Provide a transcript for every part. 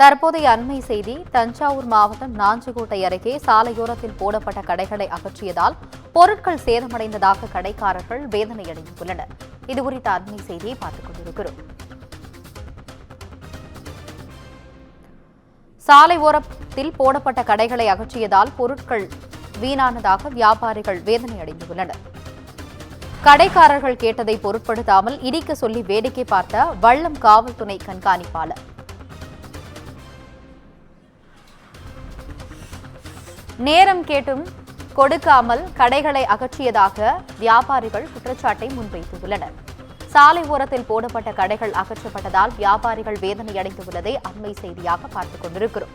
தற்போதைய அண்மை செய்தி தஞ்சாவூர் மாவட்டம் நாஞ்சிக்கோட்டை அருகே சாலையோரத்தில் போடப்பட்ட கடைகளை அகற்றியதால் பொருட்கள் சேதமடைந்ததாக கடைக்காரர்கள் வேதனையடைந்துள்ளனர் இதுகுறித்த அண்மை செய்தியை பார்த்துக் கொண்டிருக்கிறோம். சாலை ஓரத்தில் போடப்பட்ட கடைகளை அகற்றியதால் பொருட்கள் வீணானதாக வியாபாரிகள் வேதனையடைந்துள்ளனர் கடைக்காரர்கள் கேட்டதை பொருட்படுத்தாமல் இடிக்க சொல்லி வேடிக்கை பார்த்த வள்ளம் காவல்துறை கண்காணிப்பாளர். நேரம் கேட்டும் கொடுக்காமல் கடைகளை அகற்றியதாக வியாபாரிகள் குற்றச்சாட்டை முன்வைத்துள்ளனர். சாலை ஓரத்தில் போடப்பட்ட கடைகள் அகற்றப்பட்டதால் வியாபாரிகள் வேதனையடைந்துள்ளதை அண்மை செய்தியாக பார்த்துக் கொண்டிருக்கிறோம்.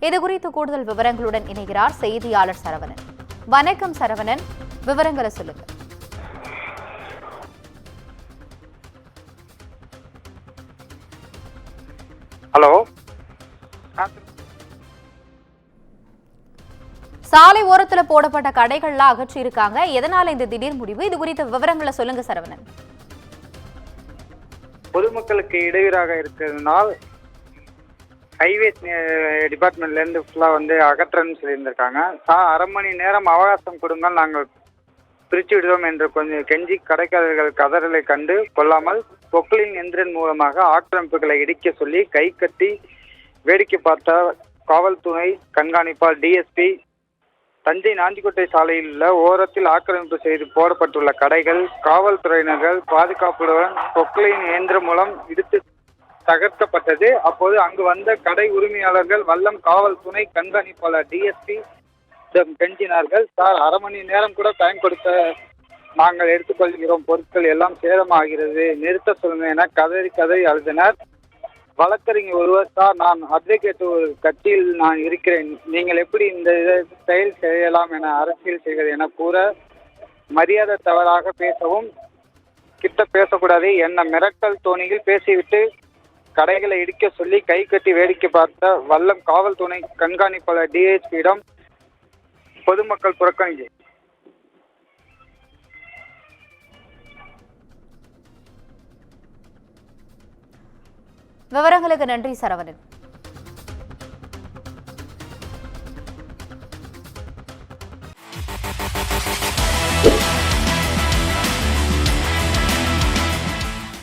இதுகுறித்து கூடுதல் விவரங்களுடன் இணைகிறார் செய்தியாளர் சரவணன். வணக்கம் சரவணன். விவரங்களை சொல்லுங்க. ஹலோ. சாலை ஓரத்துல போடப்பட்ட கடைகள்லாம் அகற்றி இருக்காங்க எதனால இந்த திடீர் முடிவு? இது குறித்த விவரங்களை சொல்லுங்க சரவணன். பொதுமக்களுக்கு இடையூறாக இருக்கிறதுனால் ஹைவே டிபார்ட்மெண்ட்ல இருந்து ஃபுல்லா வந்து அகற்றன்னு சொல்லியிருந்திருக்காங்க. சா அரை மணி நேரம் அவகாசம் கொடுங்கள் நாங்கள் பிரித்து விடுவோம் என்று கொஞ்சம் கெஞ்சி கடைக்காரர்கள் கதறலை கண்டு கொள்ளாமல் பொக்லின் எந்திரன் மூலமாக ஆக்கிரமிப்புகளை இடிக்க சொல்லி கை கட்டி வேடிக்கை பார்த்த காவல்துறை கண்காணிப்பாளர் டிஎஸ்பி தஞ்சை நாஞ்சிக்கோட்டை சாலையில் உள்ள ஓரத்தில் ஆக்கிரமிப்பு செய்து போடப்பட்டுள்ள கடைகள் காவல்துறையினர்கள் பாதுகாப்புடன் கொக்லைன் இயந்திரம் மூலம் இடித்து தகர்க்கப்பட்டது. அப்போது அங்கு வந்த கடை உரிமையாளர்கள் வல்லம் காவல் துணை கண்காணிப்பாளர் டிஎஸ்பி கெஞ்சினார்கள். சார் அரை மணி நேரம் கூட டைம் கொடுத்த நாங்கள் எடுத்துக்கொள்கிறோம். பொருட்கள் எல்லாம் சேதமாகிறது. நிறுத்த சொல்லுங்க என கதறி கதறி அழுதினர். வழக்கறிஞர் ஒருவர் சார் நான் அட்வொகேட் ஒரு கட்சியில் நான் இருக்கிறேன். நீங்கள் எப்படி இந்த இதை செயல் செய்யலாம் என அரசியல் செய்வது என கூற மரியாதை தவறாக பேசவும் கிட்ட பேசக்கூடாது என்ன மிரட்டல் தோணியில் பேசிவிட்டு கடைகளை இடிக்க சொல்லி கை கட்டி வேடிக்கை பார்த்த வல்லம் காவல்துறை கண்காணிப்பாளர் டிஎஸ்பியிடம் பொதுமக்கள் புறக்கணிப்பு. விவரங்களுக்கு நன்றி சரவணன்.